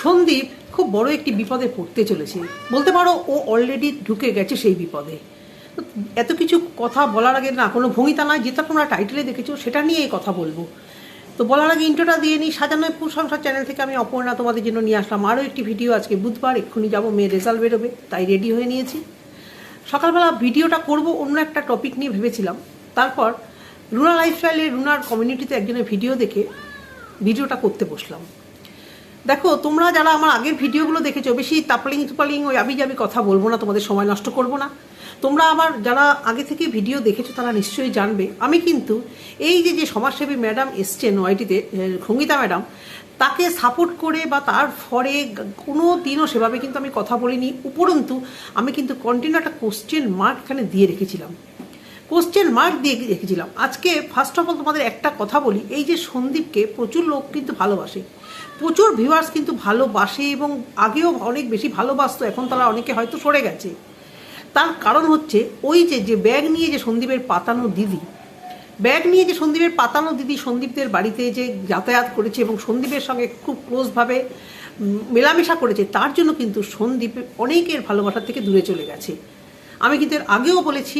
সন্দীপ খুব বড় একটি বিপদে পড়তে চলেছে। বলতে পারো, ও অলরেডি ঢুকে গেছে সেই বিপদে। এত কিছু কথা বলার আগে না, কোনো ভূমিতা নয় যেটা তোমরা টাইটেলে দেখেছ, সেটা নিয়ে কথা বলব। তো বলার আগে ইন্টোটা দিয়ে নিই, সাজানো সংসার চ্যানেল থেকে আমি অপর্ণা তোমাদের জন্য নিয়ে আসলাম। আরও একটি ভিডিও আজকে বুধবার, এক্ষুনি যাব মেয়ের রেজাল্ট বেরোবে, তাই রেডি হয়ে নিয়েছি। সকালবেলা ভিডিওটা করব, অন্য একটা টপিক নিয়ে ভেবেছিলাম। তারপর রুনা লাইফস্টাইলে রুনার কমিউনিটিতে একজনের ভিডিও দেখে ভিডিওটা করতে বসলাম। দেখো, তোমরা যারা আমার আগের ভিডিওগুলো দেখেছ, বেশি তাপলিং তুপালিং ওই আবি যাবি কথা বলব না, তোমাদের সময় নষ্ট করব না। তোমরা আমার যারা আগে থেকে ভিডিও দেখেছ, তারা নিশ্চয়ই জানবে। আমি কিন্তু এই যে যে সমাজসেবী ম্যাডাম এসছেন ওয়াইটিতে সঙ্গীতা ম্যাডাম, তাকে সাপোর্ট করে বা তার ফরে কোনো দিনও সেভাবে কিন্তু আমি কথা বলিনি। উপরন্তু, আমি কিন্তু কন্টিনিউ একটা কোশ্চেন মার্ক এখানে দিয়ে রেখেছিলাম। কোশ্চেন মার্ক দিয়ে রেখেছিলাম। আজকে ফার্স্ট অফ অল তোমাদের একটা কথা বলি, এই যে সন্দীপকে প্রচুর লোক কিন্তু ভালোবাসে। প্রচুর ভিউয়ার্স কিন্তু ভালোবাসে এবং আগেও অনেক বেশি ভালোবাসতো, এখন তারা অনেকে হয়তো সরে গেছে। তার কারণ হচ্ছে, ওই যে যে ব্যাগ নিয়ে যে সন্দীপের পাতানো দিদি ব্যাগ নিয়ে যে সন্দীপের পাতানো দিদি সন্দীপদের বাড়িতে যে যাতায়াত করেছে এবং সন্দীপের সঙ্গে খুব ক্লোজভাবে মেলামেশা করেছে, তার জন্য কিন্তু সন্দীপ অনেকের ভালোবাসা থেকে দূরে চলে গেছে। আমি কিন্তু এর আগেও বলেছি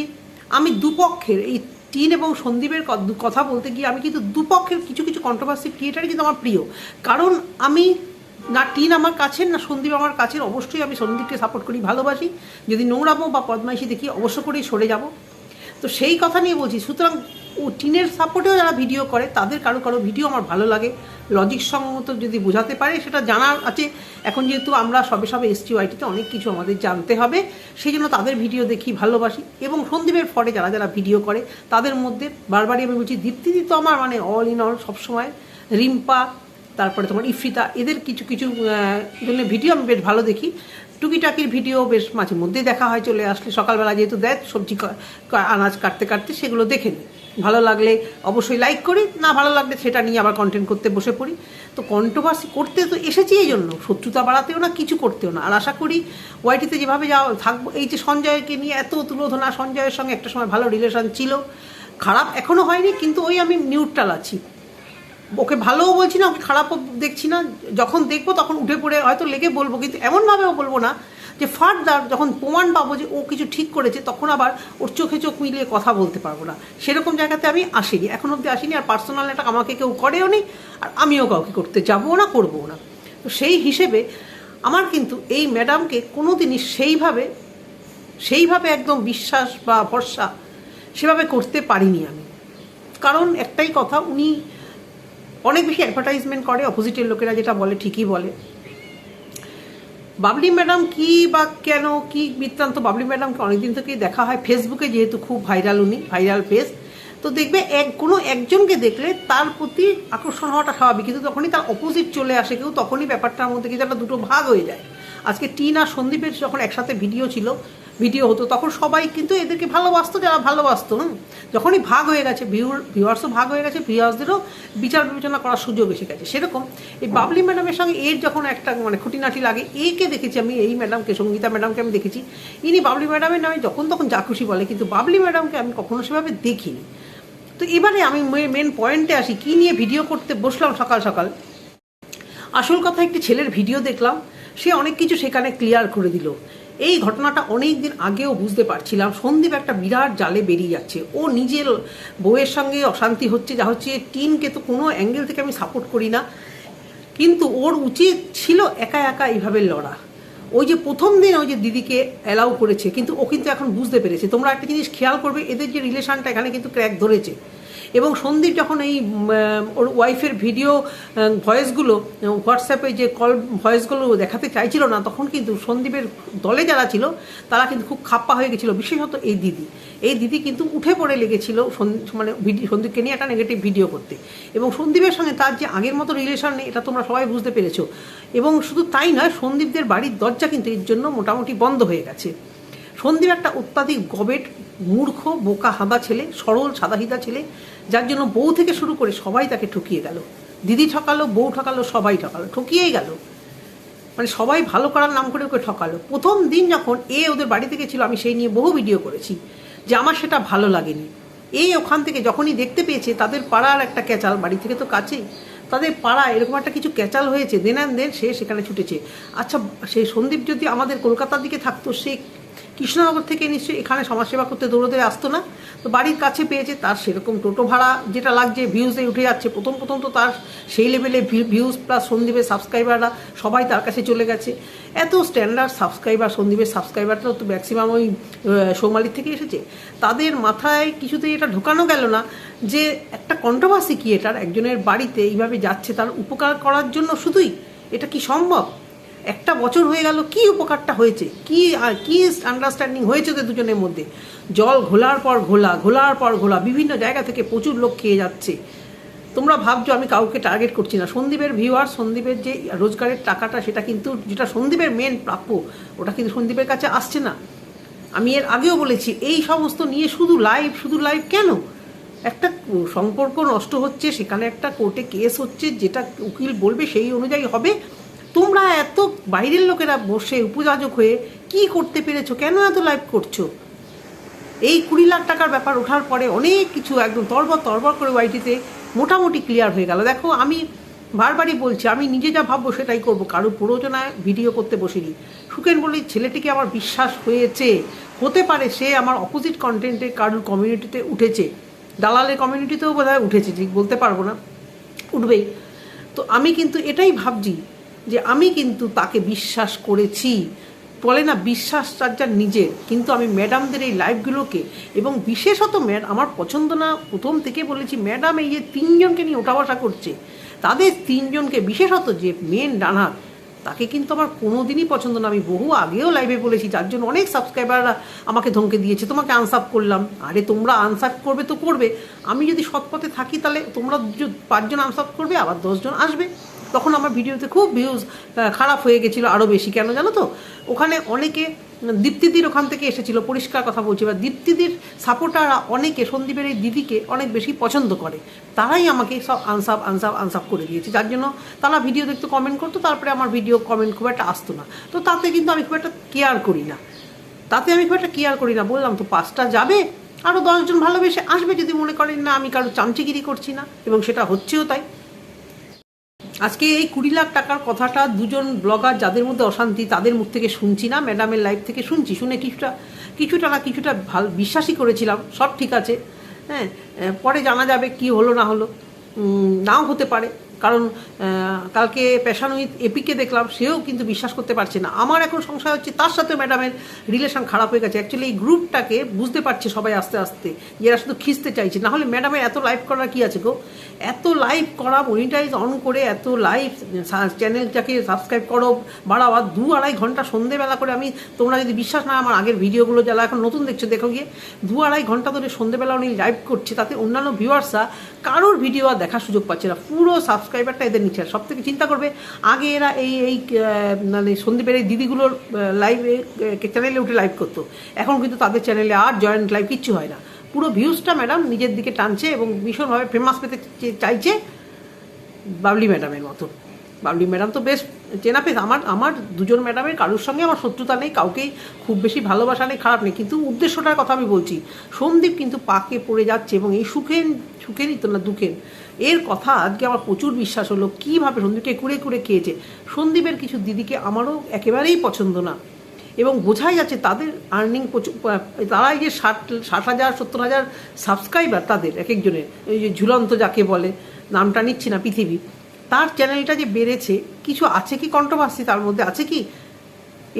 আমি দুপক্ষের, এই টিন এবং সন্দীপের কথা বলতে গিয়ে আমি কিন্তু দুপক্ষের কিছু কিছু কন্ট্রোভার্সি ক্রিয়েটারই কিন্তু আমার প্রিয়। কারণ আমি, না টিন আমার কাছের, না সন্দীপ আমার কাছের, অবশ্যই আমি সন্দীপকে সাপোর্ট করি, ভালোবাসি। যদি নোংরামো বা পদ্মাইশি দেখি, অবশ্য করেই সরে যাব। তো সেই কথা নিয়ে বলছি, সুতরাং ও টিনের সাপোর্টেও যারা ভিডিও করে, তাদের কারও কারও ভিডিও আমার ভালো লাগে। লজিক সঙ্গত যদি বোঝাতে পারে, সেটা জানার আছে। এখন যেহেতু আমরা সবে সবে এসটি ওয়াইটিতে অনেক কিছু আমাদের জানতে হবে। সেই জন্য তাদের ভিডিও দেখি, ভালোবাসি। এবং সন্দীপের ফরে যারা যারা ভিডিও করে, তাদের মধ্যে বারবারই আমি বলছি দীপ্তিদি তো আমার মানে অল ইন অল সবসময়। রিম্পা, তারপরে তোমার ইফ্রিতা এদের কিছু কিছু জন্য ভিডিও আমি বেশ ভালো দেখি। টুকিটাকির ভিডিও বেশ মাঝে মধ্যেই দেখা হয়, চলে আসলে সকালবেলা যেহেতু দেয়, সবজি আনাজ কাটতে কাটতে সেগুলো দেখে নিই। ভালো লাগলে অবশ্যই লাইক করি, না ভালো লাগলে সেটা নিয়ে আবার কন্টেন্ট করতে বসে পড়ি। তো কন্ট্রোভার্সি করতে তো এসেছি এই জন্য, শত্রুতা বাড়াতেও না, কিছু করতেও না। আর আশা করি ওয়াইটিতে যেভাবে যাওয়া থাকব, এই যে সঞ্জয়কে নিয়ে এত তুলোধনা, সঞ্জয়ের সঙ্গে একটা সময় ভালো রিলেশন ছিল, খারাপ এখনও হয়নি, কিন্তু ওই আমি নিউট্রাল আছি। ওকে ভালোও বলছি না, ওকে খারাপও দেখছি না। যখন দেখব তখন উঠে পড়ে হয়তো লেগে বলব, কিন্তু এমনভাবেও বলব না যে ফার্দার যখন প্রমাণ পাবো যে ও কিছু ঠিক করেছে, তখন আবার ওর চোখে চোখ মিলিয়ে কথা বলতে পারব না। সেরকম জায়গাতে আমি আসিনি, এখন অব্দি আসিনি, আর পার্সোনাল একটা আমাকে কেউ করেও নি, আর আমিও কাউকে করতে যাব না করব না। তো সেই হিসেবে আমার কিন্তু এই ম্যাডামকে কোনো দিনই সেইভাবে সেইভাবে একদম বিশ্বাস বা ভরসা সেভাবে করতে পারিনি আমি। কারণ একটাই কথা, উনি অনেক বেশি অ্যাডভার্টাইজমেন্ট করে অপোজিটের লোকেরা যেটা বলে, ঠিকই বলে। বাবলি ম্যাডাম কি বা কেন, কি বৃত্তান্ত? বাবলি ম্যাডামকে অনেকদিন থেকেই দেখা হয়। ফেসবুকে যেহেতু খুব ভাইরাল উনি ভাইরাল পেজ তো দেখবে এক, কোনো একজনকে দেখলে তার প্রতি আকর্ষণ হওয়াটা স্বাভাবিক। কিন্তু তখনই তার অপোজিট চলে আসে, কেউ তখনই ব্যাপারটার মধ্যে কিন্তু একটা দুটো ভাগ হয়ে যায়। আজকে টিন আর সন্দীপের যখন একসাথে ভিডিও ছিল, ভিডিও হতো, তখন সবাই কিন্তু এদেরকে ভালোবাসতো, যারা ভালোবাসতো, হুম? যখনই ভাগ হয়ে গেছে ভিউর ভিউয়ার্সও ভাগ হয়ে গেছে ভিউয়ার্সদেরও বিচার বিবেচনা করার সুযোগ এসে গেছে। সেরকম এই বাবলি ম্যাডামের সঙ্গে এর যখন একটা মানে খুঁটিনাটি লাগে, একে দেখেছি আমি, এই ম্যাডামকে, সঙ্গীতা ম্যাডামকে আমি দেখেছি। ইনি বাবলি ম্যাডামের নামে যখন তখন যা খুশি বলে, কিন্তু বাবলি ম্যাডামকে আমি কখনো সেভাবে দেখিনি। তো এবারে আমি মেন পয়েন্টে আসি, কী নিয়ে ভিডিও করতে বসলাম সকাল সকাল। আসল কথা, একটি ছেলের ভিডিও দেখলাম সে অনেক কিছু সেখানে ক্লিয়ার করে দিল। এই ঘটনাটা অনেক দিন আগেও বুঝতে পারছিলাম। সন্দীপ একটা বিরাট জালে বেরিয়ে যাচ্ছে। ও নিজের বউয়ের সঙ্গে অশান্তি হচ্ছে, যা হচ্ছে টিনকে তো কোনো অ্যাঙ্গেল থেকে আমি সাপোর্ট করি না। কিন্তু ওর উচিত ছিল একা একা এইভাবে লড়া। ওই যে প্রথম দিন ওই যে দিদিকে অ্যালাউ করেছে, কিন্তু ও কিন্তু এখন বুঝতে পেরেছে। তোমরা একটা জিনিস খেয়াল করবে, এদের যে রিলেশনটা এখানে কিন্তু ক্র্যাক ধরেছে। এবং সন্দীপ যখন এই ওর ওয়াইফের ভিডিও ভয়েসগুলো হোয়াটসঅ্যাপে যে কল ভয়েসগুলো দেখাতে চাইছিল না, তখন কিন্তু সন্দীপের দলে যারা ছিল, তারা কিন্তু খুব খাপ্পা হয়ে গেছিল। বিশেষত এই দিদি। এই দিদি কিন্তু উঠে পড়ে লেগেছিল মানে ভিডিও সন্দীপকে নিয়ে একটা নেগেটিভ ভিডিও করতে। এবং সন্দীপের সঙ্গে তার যে আগের মতো রিলেশন নেই, এটা তোমরা সবাই বুঝতে পেরেছ। এবং শুধু তাই নয়, সন্দীপদের বাড়ির দরজা কিন্তু এর জন্য মোটামুটি বন্ধ হয়ে গেছে। সন্দীপ একটা অত্যাধিক গবেট মূর্খ, বোকা হাঁদা ছেলে, সরল, সাদাহিদা ছেলে, যার জন্য বউ থেকে শুরু করে সবাই তাকে ঠকিয়ে গেল। দিদি ঠকালো, বউ ঠকালো, সবাই ঠকালো, ঠকিয়েই গেল। মানে সবাই ভালো করার নাম করে ওকে ঠকালো। প্রথম দিন যখন এ ওদের বাড়ি থেকে ছিল, আমি সেই নিয়ে বহু ভিডিও করেছি যে আমার সেটা ভালো লাগেনি। এই ওখান থেকে যখনই দেখতে পেয়েছে, তাদের পাড়ার একটা ক্যাচাল, বাড়ি থেকে তো কাছেই, তাদের পাড়া এরকম একটা কিছু ক্যাচাল হয়েছে, দেন দেন সে সেখানে ছুটেছে। আচ্ছা সেই সন্দীপ যদি আমাদের কলকাতার দিকে থাকতো, সে কৃষ্ণনগর থেকে নিশ্চয়ই এখানে সমাজসেবা করতে দৌড়ে দৌড়ে আসতো না। তো বাড়ির কাছে পেয়েছে তার সেরকম টোটো ভাড়া, যেটা লাগছে ভিউজে উঠে যাচ্ছে। প্রথম প্রথম তো তার সেই লেভেলে ভিউজ প্লাস সন্দীপের সাবস্ক্রাইবাররা সবাই তার কাছে চলে গেছে। এত স্ট্যান্ডার্ড সাবস্ক্রাইবার সন্দীপের সাবস্ক্রাইবারটা তো ম্যাক্সিমাম ওই সৌমালির থেকে এসেছে। তাদের মাথায় কিছুতেই এটা ঢোকানো গেল না যে একটা কন্ট্রোভার্সি কি এটার একজনের বাড়িতে এইভাবে যাচ্ছে, তার উপকার করার জন্য শুধুই এটা কি সম্ভব? একটা বছর হয়ে গেল, কি উপকারটা হয়েছে? কি কি আন্ডারস্ট্যান্ডিং হয়েছে ওদের দুজনের মধ্যে? জল ঘোলার পর ঘোলা, ঘোলার পর ঘোলা, বিভিন্ন জায়গা থেকে প্রচুর লোক খেয়ে যাচ্ছে। তোমরা ভাবছ আমি কাউকে টার্গেট করছি না। সন্দীপের ভিউয়ার সন্দীপের যে রোজগারের টাকাটা, সেটা কিন্তু যেটা সন্দীপের মেন প্রাপ্য, ওটা কিন্তু সন্দীপের কাছে আসছে না। আমি এর আগেও বলেছি, এই সমস্ত নিয়ে শুধু লাইভ শুধু লাইভ কেন? একটা সম্পর্ক নষ্ট হচ্ছে, সেখানে একটা কোর্টে কেস হচ্ছে, যেটা উকিল বলবে সেই অনুযায়ী হবে। তোমরা এত বাইরের লোকেরা বসে উপযাজক হয়ে কি করতে পেরেছ? কেন এত লাইভ করছ? এই কুড়ি লাখ টাকার ব্যাপার ওঠার পরে অনেক কিছু একদম তরবর তরবর করে ওয়াইটিতে মোটামুটি ক্লিয়ার হয়ে গেল। দেখো, আমি বারবারই বলছি, আমি নিজে যা ভাববো সেটাই করব। কারোর প্ররোচনায় ভিডিও করতে বসিনি। সুখেন বলি ছেলেটিকে আমার বিশ্বাস হয়েছে। হতে পারে সে আমার অপোজিট কন্টেন্টে কারুর কমিউনিটিতে উঠেছে। দালালের কমিউনিটিতেও বোধ উঠেছে, ঠিক বলতে পারব না। উঠবেই। তো আমি কিন্তু এটাই ভাবছি যে আমি কিন্তু তাকে বিশ্বাস করেছি। বলে না, বিশ্বাস তার যার নিজের। কিন্তু আমি ম্যাডামদের এই লাইভগুলোকে এবং বিশেষত ম্যাড, আমার পছন্দ না, প্রথম থেকে বলেছি, ম্যাডাম এই যে তিনজনকে নিয়ে ওঠা বসা করছে, তাদের তিনজনকে বিশেষত যে মেন ডানার তাকে কিন্তু আমার কোনো দিনই পছন্দ না। আমি বহু আগেও লাইভে বলেছি, যার জন্য অনেক সাবস্ক্রাইবাররা আমাকে ধমকে দিয়েছে, তোমাকে আনসাপ করলাম। আরে তোমরা আনসাপ করবে তো করবে। আমি যদি সৎপথে থাকি তাহলে তোমরা পাঁচজন আনসাপ করবে, আবার দশজন আসবে। তখন আমার ভিডিওতে খুব ভিউজ খারাপ হয়ে গেছিল আরও বেশি। কেন জানো তো? ওখানে অনেকে দীপ্তিদির ওখান থেকে এসেছিল, পরিষ্কার কথা বলছি। বা দীপ্তিদির সাপোর্টাররা অনেকে, সন্দীপের এই দিদিকে অনেক বেশি পছন্দ করে। তারাই আমাকে সব আনসাপ আনসাপ আনসাপ করে দিয়েছে। যার জন্য তারা ভিডিও দেখতে কমেন্ট করতো, তারপরে আমার ভিডিও কমেন্ট খুব একটা আসতো না। তো তাতে কিন্তু আমি খুব একটা কেয়ার করি না। তাতে আমি খুব একটা কেয়ার করি না। বললাম, তো পাঁচটা যাবে? আরও দশজন ভালোবেসে আসবে যদি মনে করেন না, আমি কারও চামচিগিরি করছি না। এবং সেটা হচ্ছেও তাই। আজকে এই কুড়ি লাখ টাকার কথাটা দুজন ব্লগার যাদের মধ্যে অশান্তি তাদের মুখ থেকে শুনছি না, ম্যাডামের লাইফ থেকে শুনছি। শুনে কিছুটা কিছুটা না কিছুটা ভালো, বিশ্বাসই করেছিলাম, সব ঠিক আছে। হ্যাঁ পরে জানা যাবে কি হলো না হলো। নাও হতে পারে। কারণ কালকে পেশান উইথ এপিকে দেখলাম, সেও কিন্তু বিশ্বাস করতে পারছে না। আমার এখন সংশয় হচ্ছে তার সাথে ম্যাডামের রিলেশন খারাপ হয়ে গেছে। অ্যাকচুয়ালি এই গ্রুপটাকে বুঝতে পারছে সবাই আস্তে আস্তে এরা শুধু খিস্তে চাইছে। না হলে ম্যাডামের এত লাইভ করার কি আছে গো? এত লাইভ করা মনিটাইজ অন করে এত লাইভ চ্যানেলটাকে সাবস্ক্রাইব করো, বাড়াও। দু আড়াই ঘণ্টা সন্ধেবেলা করে আমি, তোমরা যদি বিশ্বাস না আমার আগের ভিডিওগুলো যারা এখন নতুন দেখছ, দেখো গিয়ে, দু আড়াই ঘণ্টা ধরে সন্ধেবেলা উনি লাইভ করছে। তাতে অন্যান্য ভিউয়ার্সরা কারোর ভিডিও আর দেখার সুযোগ পাচ্ছে না। পুরো সাবস্ক্রাইবারটা এদের নিচ্ছে সব থেকে চিন্তা করবে, আগে এরা এই এই মানে সন্দীপের এই দিদিগুলোর লাইভে চ্যানেলে উঠে লাইভ করতো। এখন কিন্তু তাদের চ্যানেলে আর জয়েন্ট লাইভ কিচ্ছু হয় না। পুরো ভিউজটা ম্যাডাম নিজের দিকে টানছে এবং ভীষণভাবে ফেমাস পেতে চাইছে বাবলি ম্যাডামের মতো। বাবলি ম্যাডাম তো বেশ চেনা পেস আমার আমার দুজন ম্যাডামের কারোর সঙ্গে আমার শত্রুতা নেই, কাউকেই খুব বেশি ভালোবাসা নেই, খারাপ নেই। কিন্তু উদ্দেশ্যটার কথা আমি বলছি সন্দীপ কিন্তু পাকে পড়ে যাচ্ছে এবং এই সুখেন সুখেনই তো না দুখেন এর কথা আজকে আমার প্রচুর বিশ্বাস হলো, কীভাবে সন্দীপকে কুড়ে কুড়ে খেয়েছে। সন্দীপের কিছু দিদিকে আমারও একেবারেই পছন্দ না। এবং বোঝাই যাচ্ছে তাদের আর্নিং প্রচুর তারা এই যে ষাট ষাট হাজার, সত্তর হাজার সাবস্ক্রাইবার তাদের, এক একজনের। এই যে ঝুলন্ত যাকে বলে, নামটা নিচ্ছি না পৃথিবী। তার চ্যানেলটা যে বেড়েছে, কিছু আছে কি কন্ট্রোভার্সি তার মধ্যে? আছে কি?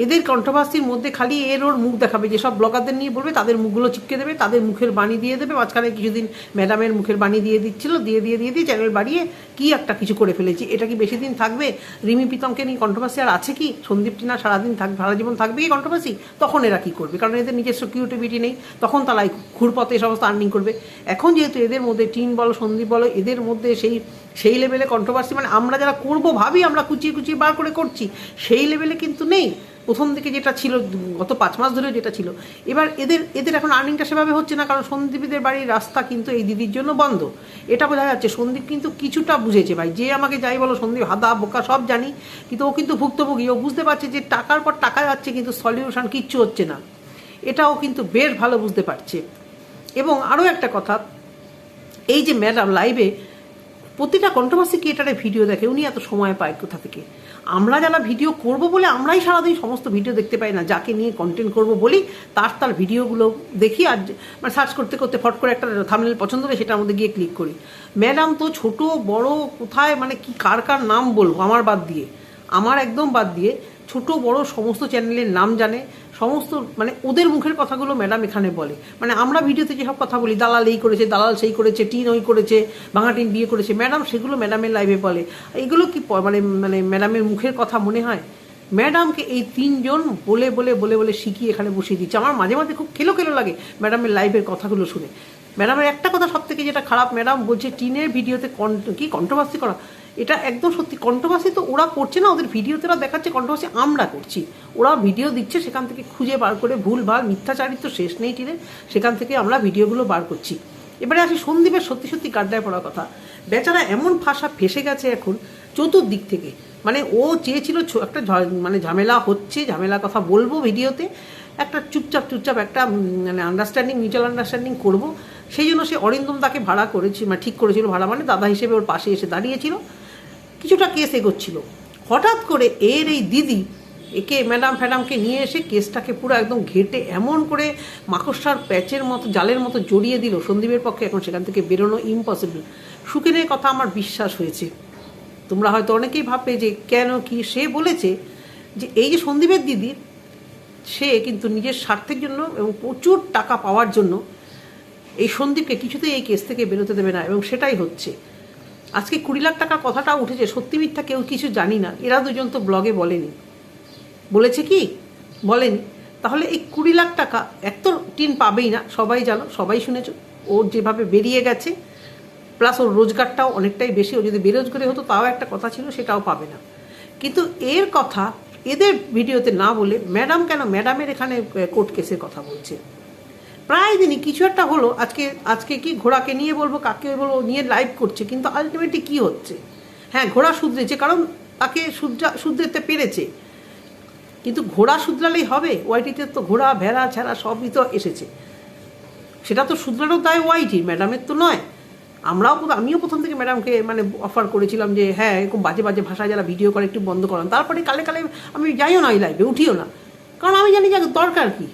এদের কন্ট্রোভার্সির মধ্যে খালি এর ওর মুখ দেখাবে যেসব ব্লগারদের নিয়ে বলবে, তাদের মুখগুলো চিপকে দেবে, তাদের মুখের বাণী দিয়ে দেবে, মাঝখানে কিছুদিন ম্যাডামের মুখের বাণী দিয়ে দিচ্ছিল, দিয়ে দিয়ে দিয়ে দিয়ে চ্যানেল বাড়িয়ে কি একটা কিছু করে ফেলেছি। এটা কি বেশি দিন থাকবে? রিমি প্রীতমকে নিয়ে কন্ট্রোভার্সি আর আছে কি? সন্দীপ টিনা সারাদিন থাকবে সারা জীবন থাকবে কি কন্ট্রোভার্সি তখন এরা কি করবে? কারণ এদের নিজস্ব কিউটিভিটি নেই। তখন তারা ঘুরপথে এই সমস্ত আর্নিং করবে। এখন যেহেতু এদের মধ্যে টিন বলো, সন্দীপ বলো, এদের মধ্যে সেই সেই লেভেলে কন্ট্রোভার্সি মানে আমরা যারা করব ভাবি, আমরা কুচিয়ে কুচিয়ে বার করে করছি, সেই লেভেলে কিন্তু নেই। প্রথম দিকে যেটা ছিল, গত পাঁচ মাস ধরে যেটা ছিল। এবার এদের এদের এখন আর্নিংটা সেভাবে হচ্ছে না, কারণ সন্দীপীদের বাড়ির রাস্তা কিন্তু এই দিদির জন্য বন্ধ। এটা বোঝা যাচ্ছে, সন্দীপ কিন্তু কিছুটা বুঝেছে ভাই। যে আমাকে যাই বলো, সন্দীপ হাদা, বোকা, সব জানি, কিন্তু ও কিন্তু ভুক্তভোগী। ও বুঝতে পারছে যে টাকার পর টাকা যাচ্ছে, কিন্তু সলিউশন কিচ্ছু হচ্ছে না। এটাও কিন্তু বেশ ভালো বুঝতে পারছে। এবং আরও একটা কথা, এই যে ম্যাডাম লাইভে প্রতিটা কন্ট্রোভার্সি ক্রিয়েটারের ভিডিও দেখে, উনি এত সময় পায় কোথা থেকে? আমরা যারা ভিডিও করব বলে আমরাই সারাদিন সমস্ত ভিডিও দেখতে পাই না, যাকে নিয়ে কন্টেন্ট করব বলি, তার তার ভিডিওগুলো দেখি আর মানে সার্চ করতে করতে ফট করে একটা থামনেল পছন্দ হলে সেটার মধ্যে গিয়ে ক্লিক করি। ম্যাডাম তো ছোট, বড়, কোথায় মানে কি, কার কার নাম বলব? আমার বাদ দিয়ে। আমার একদম বাদ দিয়ে ছোট, বড়, সমস্ত চ্যানেলের নাম জানে সমস্ত মানে ওদের মুখের কথাগুলো ম্যাডাম এখানে বলে। মানে আমরা ভিডিওতে যেসব কথা বলি, দালাল এই করেছে, দালাল সেই করেছে, টিন ওই করেছে, ভাঙা টিন বিয়ে করেছে, ম্যাডাম সেগুলো ম্যাডামের লাইভে বলে। এগুলো কি মানে মানে ম্যাডামের মুখের কথা মনে হয়? ম্যাডামকে এই তিনজন বলে বলে বলে বলে শিখিয়ে এখানে বসিয়ে দিচ্ছে। আমার মাঝে মাঝে খুব খেলো খেলো লাগে ম্যাডামের লাইভের কথাগুলো শুনে। ম্যাডামের একটা কথা সব থেকে যেটা খারাপ, ম্যাডাম বলছে, টিনের ভিডিওতে কন- কি কন্ট্রোভার্সি করা? এটা একদম সত্যি কন্ট্রোভার্সি তো ওরা করছে না, ওদের ভিডিওতে ওরা দেখাচ্ছে কন্ট্রোভার্সি আমরা করছি। ওরা ভিডিও দিচ্ছে, সেখান থেকে খুঁজে বার করে ভুল ভালো মিথ্যাচারিত্ব শেষ নেই টিনের সেখান থেকে আমরা ভিডিওগুলো বার করছি। এবারে আসি সন্দীপের সত্যি সত্যি গাড্ডায় পড়ার কথা। বেচারা এমন ফাঁসা ফেসে গেছে এখন, চতুর্দিক থেকে। মানে ও চেয়েছিল একটা মানে ঝামেলা হচ্ছে ঝামেলা কথা বলব ভিডিওতে, একটা চুপচাপ চুপচাপ একটা মানে আন্ডারস্ট্যান্ডিং মিউচুয়াল আন্ডারস্ট্যান্ডিং করব। সেই জন্য সে অরিন্দম তাকে ভাড়া করেছে মানে ঠিক করেছিল ভাড়া মানে দাদা হিসেবে ওর পাশে এসে দাঁড়িয়েছিল। কিছুটা কেস এগোচ্ছিল। হঠাৎ করে এর এই দিদি একে ম্যাডাম ফ্যাডামকে নিয়ে এসে কেসটাকে পুরো একদম ঘেটে এমন করে মাকড়সার প্যাচের মতো, জালের মতো জড়িয়ে দিল সন্দীপের পক্ষে। এখন সেখান থেকে বেরোনো ইম্পসিবল সুখেনের কথা আমার বিশ্বাস হয়েছে। তোমরা হয়তো অনেকেই ভাববে যে কেন, কি? সে বলেছে যে এই যে সন্দীপের দিদির সে কিন্তু নিজের স্বার্থের জন্য এবং প্রচুর টাকা পাওয়ার জন্য এই সন্দীপকে কিছুতেই এই কেস থেকে বেরোতে দেবে না এবং সেটাই হচ্ছে। আজকে কুড়ি লাখ টাকার কথাটা উঠেছে, সত্যি মিথ্যা কেউ কিছু জানি না। এরা দুজন তো ব্লগে বলেনি। বলেছে কি? বলেনি। তাহলে এই কুড়ি লাখ টাকা এক তো টিন পাবেই না, সবাই জানো, সবাই শুনেছ ওর যেভাবে বেরিয়ে গেছে প্লাস ওর রোজগারটাও অনেকটাই বেশি, ও যদি বেরোজগারি হতো তাও একটা কথা ছিল, সেটাও পাবে না। কিন্তু এর কথা, এদের ভিডিওতে না বলে ম্যাডাম কেন, ম্যাডামের এখানে কোর্ট কেসের কথা বলছে? প্রায় দিনই কিছু একটা হলো, আজকে আজকে কি ঘোড়াকে নিয়ে বলব, কাকে বলব নিয়ে লাইভ করছে, কিন্তু আলটিমেটলি কি হচ্ছে? হ্যাঁ ঘোড়া শুধরেছে, কারণ তাকে শুধরা শুধরেতে পেরেছে। কিন্তু ঘোড়া শুধরালেই হবে? ওয়াইটিতে তো ঘোড়া, ভেড়া ছেড়া সবই তো এসেছে। সেটা তো শুধরানো দায় ওয়াইটি ম্যাডামের তো নয়। আমরাও আমিও প্রথম থেকে ম্যাডামকে মানে অফার করেছিলাম যে হ্যাঁ এরকম বাজে বাজে ভাষায় যারা ভিডিও করে একটু বন্ধ করান। তারপরে কালে কালে আমি যাইও না এই লাইভে উঠিও না। কারণ আমি জানি যে দরকার কি।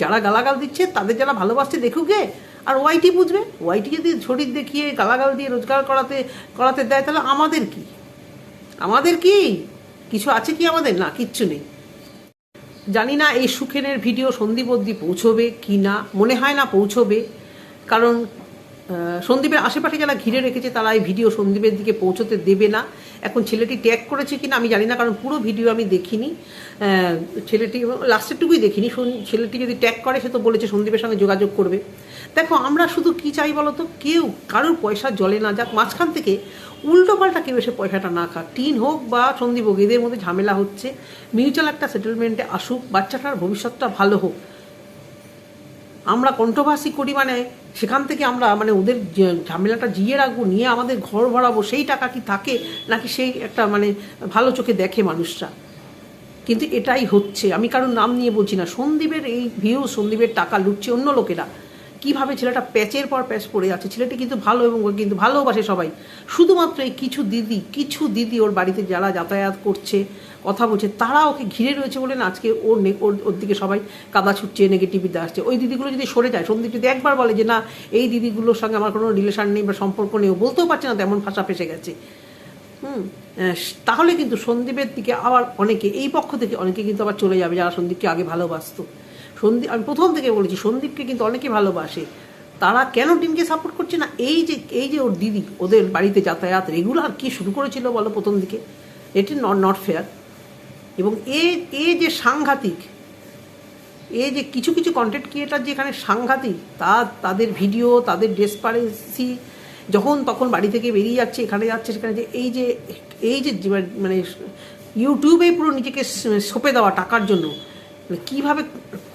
যারা গালাগাল দিচ্ছে, তাদের যারা ভালোবাসছে দেখুকে আর ওয়াইটি বুঝবে? ওয়াইটি যদি শরীর দেখিয়ে গালাগাল দিয়ে রোজগার করাতে করাতে দেয়, তাহলে আমাদের কি? আমাদের কি? কিছু আছে কি আমাদের? না, কিচ্ছু নেই। জানি না এই সুখেনের ভিডিও সন্ধিবদ্ধি পৌঁছবে কি না, মনে হয় না পৌঁছবে। কারণ সন্দীপের আশেপাশে যারা ঘিরে রেখেছে, তারা এই ভিডিও সন্দীপের দিকে পৌঁছতে দেবে না। এখন ছেলেটি ট্যাগ করেছে কিনা আমি জানি না, কারণ পুরো ভিডিও আমি দেখিনি। ছেলেটি লাস্টেরটুকুই দেখিনি। ছেলেটি যদি ট্যাগ করে, সে তো বলেছে সন্দীপের সঙ্গে যোগাযোগ করবে। দেখো, আমরা শুধু কি চাই বলো তো কেউ কারোর পয়সা জলে না যাক, মাঝখান থেকে উল্টো পাল্টা কেউ এসে পয়সাটা না খাক। টিন হোক বা সন্দীপ হোক এদের মধ্যে ঝামেলা হচ্ছে মিউচুয়াল একটা সেটেলমেন্টে আসুক, বাচ্চাটার ভবিষ্যৎটা ভালো হোক। আমরা কন্ট্রোভার্সি করি মানে সেখান থেকে আমরা মানে ওদের ঝামেলাটা জিয়ে রাখব, নিয়ে আমাদের ঘর ভরাবো, সেই টাকা কি থাকে? নাকি সেই একটা মানে ভালো চোখে দেখে মানুষরা? কিন্তু এটাই হচ্ছে। আমি কারোর নাম নিয়ে বলছি না। সন্দীপের এই ভিউ সন্দীপের টাকা লুটছে অন্য লোকেরা। কীভাবে ছেলেটা প্যাচের পর প্যাচ পড়ে যাচ্ছে। ছেলেটি কিন্তু ভালো এবং কিন্তু ভালোবাসে সবাই। শুধুমাত্র এই কিছু দিদি কিছু দিদি ওর বাড়িতে যারা যাতায়াত করছে, কথা বলছে, তারা ওকে ঘিরে রয়েছে বলে না আজকে ওর ওর ওর দিকে সবাই কাদা ছুটছে নেগেটিভিতে আসছে। ওই দিদিগুলো যদি সরে যায়, সন্দীপ যদি একবার বলে যে, না, এই দিদিগুলোর সঙ্গে আমার কোনো রিলেশন নেই বা সম্পর্ক নেই ও বলতেও পারছে না তেমন ভাষা ফেসে গেছে। হুম তাহলে কিন্তু সন্দীপের দিকে আবার অনেকে, এই পক্ষ থেকে অনেকে কিন্তু আবার চলে যাবে যারা সন্দীপকে আগে ভালোবাসতো। সন্দীপ, আমি প্রথম থেকে বলেছি, সন্দীপকে কিন্তু অনেকে ভালোবাসে। তারা কেন টিমকে সাপোর্ট করছে না? এই যে এই যে ওর দিদি, ওদের বাড়িতে যাতায়াত রেগুলার কি শুরু করেছিল বলো প্রথম দিকে? এটি নট নট ফেয়ার এবং এ এ যে সাংঘাতিক, এ যে কিছু কিছু কন্টেন্ট ক্রিয়েটার যে এখানে সাংঘাতিক, তা, তাদের ভিডিও তাদের ডেসপারেসি যখন তখন বাড়ি থেকে বেরিয়ে যাচ্ছে, এখানে যাচ্ছে, সেখানে যে এই যে এই যে মানে ইউটিউবে পুরো নিজেকে সঁপে দেওয়া টাকার জন্য মানে কীভাবে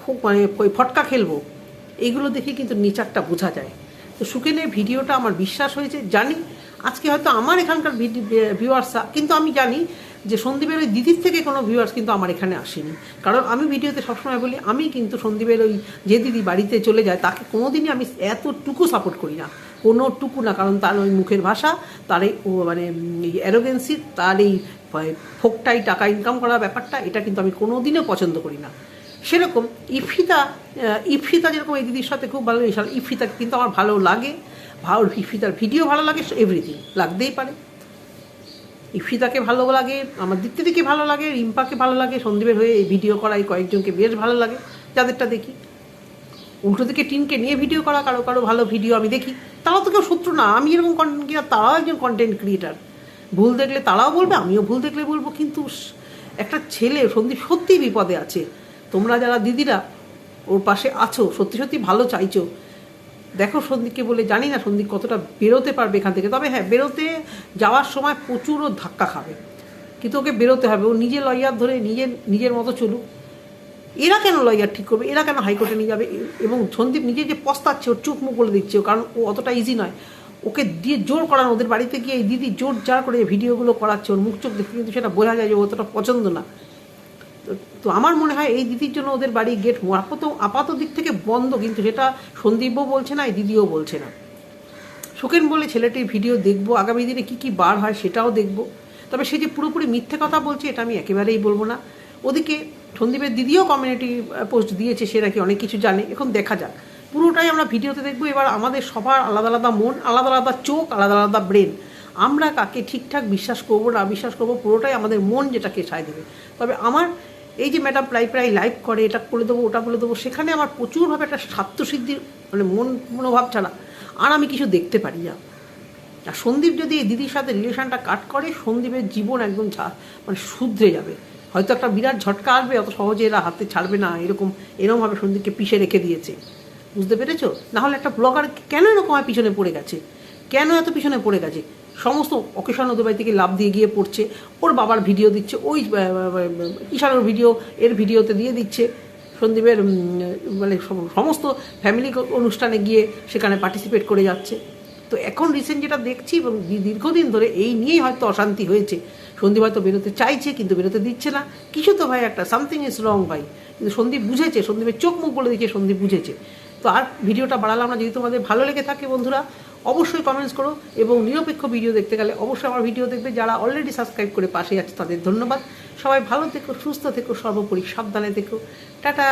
খুব মানে ওই ফটকা খেলব। এইগুলো দেখে কিন্তু নেচারটা বোঝা যায়। তো সুখেনের ভিডিওটা আমার বিশ্বাস হয়েছে, জানি। আজকে হয়তো আমার এখানকার ভিউয়ার্সরা কিন্তু আমি জানি যে সন্দীপের ওই দিদির থেকে কোনো ভিউয়ার্স কিন্তু আমার এখানে আসেনি। কারণ আমি ভিডিওতে সবসময় বলি, আমি কিন্তু সন্দীপের ওই যে দিদি বাড়িতে চলে যায়, তাকে কোনোদিনই আমি এতটুকু সাপোর্ট করি না। কোনোটুকু না, কারণ তার ওই মুখের ভাষা, তার এই মানে অ্যারোগেন্সি তার এই ফোকটাই টাকা ইনকাম করার ব্যাপারটা, এটা কিন্তু আমি কোনোদিনও পছন্দ করি না। সেরকম ইফিতা ইফিতা যেরকম এই দিদির সাথে খুব ভালো মিশাল ইফিতা কিন্তু আমার ভালো লাগে। ভালো ইফিতার ভিডিও ভালো লাগে এভরিথিং লাগতেই পারে। ইফিতাকে ভালো লাগে, আমার দিকে ভালো লাগে, রিম্পাকে ভালো লাগে, সন্দীপের হয়ে এই ভিডিও করা এই কয়েকজনকে বেশ ভালো লাগে, যাদেরটা দেখি। উল্টো দিকে টিনকে নিয়ে ভিডিও করা, কারও কারও ভালো ভিডিও আমি দেখি। তারাও তো কেউ শত্রু না, আমি এরকম কন্টেন্ট ক্রিয়েটার তারাও একজন কন্টেন্ট ক্রিয়েটার ভুল দেখলে তারাও বলবে, আমিও ভুল দেখলে বলব, কিন্তু একটা ছেলে সন্দীপ সত্যিই বিপদে আছে। তোমরা যারা দিদিরা ওর পাশে আছো, সত্যি সত্যি ভালো চাইছো। দেখো সন্দীপকে বলে, জানি না সন্দীপ কতটা বেরোতে পারবে এখান থেকে। তবে হ্যাঁ বেরোতে যাওয়ার সময় প্রচুর ও ধাক্কা খাবে। কিন্তু ওকে বেরোতে হবে। ও নিজে লয়ার ধরে নিজের নিজের মতো চলুক। এরা কেন লয়ার ঠিক করবে? এরা কেন হাইকোর্টে নিয়ে যাবে? এবং সন্দীপ নিজে যে পস্তাচ্ছে, ওর চোখ মুখ করে দিচ্ছে কারণ ও অতটা ইজি নয়। ওকে দিয়ে জোর করানো, ওদের বাড়িতে গিয়ে এই দিদি জোর জার করে ভিডিওগুলো করাচ্ছে, ওর মুখ চোখ দেখে কিন্তু সেটা বোঝা যায় যে অতটা পছন্দ না। তো- আমার মনে হয় এই দিদির জন্য ওদের বাড়ি গেট আপাত আপাত দিক থেকে বন্ধ, কিন্তু সেটা সন্দীপও বলছে না, এই দিদিও বলছে না। সুখেন বলে, ছেলেটির ভিডিও দেখব, আগামী দিনে কি কি বার হয় সেটাও দেখব। তবে সে যে পুরোপুরি মিথ্যে কথা বলছে, এটা আমি একেবারেই বলব না। ওদিকে সন্দীপের দিদিও কমিউনিটি পোস্ট দিয়েছে, সে নাকি অনেক কিছু জানে। এখন দেখা যাক। পুরোটাই আমরা ভিডিওতে দেখব। এবার আমাদের সবার আলাদা আলাদা মন, আলাদা আলাদা চোখ, আলাদা আলাদা ব্রেন আমরা কাকে ঠিকঠাক বিশ্বাস করব, না বিশ্বাস করব, পুরোটাই আমাদের মন যেটাকে সায় দেবে। তবে আমার এই যে ম্যাডাম প্রায় প্রায় লাইভ করে, এটা করে দেবো, ওটা বলে দেবো, সেখানে আমার প্রচুরভাবে একটা স্বার্থসিদ্ধির মানে মন মনোভাব ছাড়া আর আমি কিছু দেখতে পারি না। আর সন্দীপ যদি এই দিদির সাথে রিলেশনটা কাট করে, সন্দীপের জীবন একদম মানে শুধরে যাবে। হয়তো একটা বিরাট ঝটকা আসবে, অত সহজে এরা হাতে ছাড়বে না, এরকম এরকমভাবে সন্দীপকে পিষে রেখে দিয়েছে। বুঝতে পেরেছ? নাহলে একটা ব্লগার কেন এরকম হয় পিছনে পড়ে গেছে? কেন এত পিছনে পড়ে গেছে? সমস্ত অকেশন বাড়ি থেকে লাভ দিয়ে গিয়ে পড়ছে। ওর বাবার ভিডিও দিচ্ছে, ওই ঈশানোর ভিডিও এর ভিডিওতে দিয়ে দিচ্ছে। সন্দীপের মানে সমস্ত ফ্যামিলি অনুষ্ঠানে গিয়ে সেখানে পার্টিসিপেট করে যাচ্ছে। তো এখন রিসেন্ট যেটা দেখছি এবং দীর্ঘদিন ধরে এই নিয়েই হয়তো অশান্তি হয়েছে। সন্দীপ হয়তো বেরোতে চাইছে, কিন্তু বেরোতে দিচ্ছে না। কিছু তো ভাই, একটা সামথিং ইজ রং ভাই। কিন্তু সন্দীপ বুঝেছে, সন্দীপের চোখ মুখ বলে দিচ্ছে, সন্দীপ বুঝেছে। তো আর ভিডিওটা বাড়ালাম না। যদি তোমাদের ভালো লেগে থাকে বন্ধুরা অবশ্যই কমেন্টস করো এবং নিরপেক্ষ ভিডিও দেখতে গেলে অবশ্যই আমার ভিডিও দেখবে যারা অলরেডি সাবস্ক্রাইব করে পাশে আছে, তাদের ধন্যবাদ। সবাই ভালো থেকো, সুস্থ থেকো, সর্বোপরি সাবধানে থেকো। টাটা!